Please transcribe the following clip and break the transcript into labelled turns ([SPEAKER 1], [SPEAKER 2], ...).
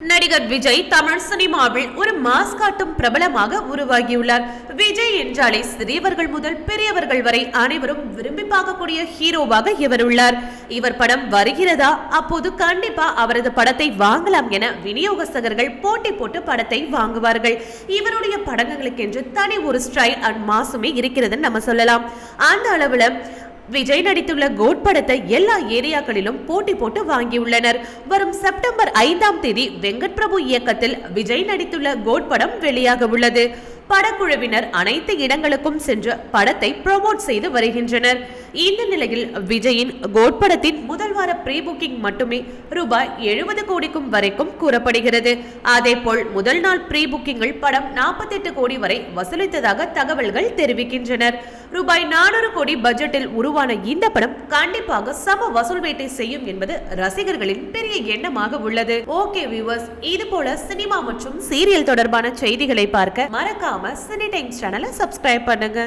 [SPEAKER 1] நடிகர் விஜய் தமிழ் சினிமாவில் ஒரு மாஸ் காட்டும் பிரபலமாக உருவாகியுள்ளார். விஜய் என்றாலே சிறியவர்கள் முதல் பெரியவர்கள் வரை அனைவரும் விரும்பி பார்க்கக்கூடிய ஹீரோவாக இவர் உள்ளார். இவர் படம் வருகிறதா? அப்போது கண்டிப்பா அவரது படத்தை வாங்கலாம் என விநியோகஸ்தகர்கள் போட்டி போட்டு படத்தை வாங்குவார்கள். இவருடைய படங்களுக்கென்று தனி ஒரு ஸ்டைல் அண்ட் மாசுமே இருக்கிறதுன்னு நம்ம சொல்லலாம். அந்த அளவுல விஜய் நடித்துள்ள கோட் படத்தை எல்லா ஏரியாக்களிலும் போட்டி போட்டு வாங்கியுள்ளனர். வரும் செப்டம்பர் ஐந்தாம் தேதி வெங்கட் பிரபு இயக்கத்தில் விஜய் நடித்துள்ள கோட் படம் வெளியாக உள்ளது. படக்குழுவினர் அனைத்து இடங்களுக்கும் சென்று படத்தை ப்ரோமோட் செய்து வருகின்றனர். இந்த நிலையில் விஜயின் கோட் படத்தின் முதல் வார ப்ரீ புக்கிங் மட்டுமே ரூபாய் எழுபது கோடிக்கும் வரைக்கும் கூறப்படுகிறது. அதேபோல் முதல் நாள் ப்ரீ புக்கிங்கில் படம் நாற்பத்தெட்டு கோடி வரை வசூலித்ததாக தகவல்கள் தெரிவிக்கின்றனர். ரூபாய் நானூறு கோடி பட்ஜெட்டில் உருவான இந்த படம் கண்டிப்பாக சம வசூல் வேட்டை செய்யும் என்பது ரசிகர்களின் பெரிய எண்ணமாக உள்ளது. ஓகே வியூவர்ஸ் இது போல சினிமா மற்றும் சீரியல் தொடர்பான செய்திகளை பார்க்க மறக்காம சினி டைம்ஸ் சேனலை சப்ஸ்கிரைப் பண்ணுங்க.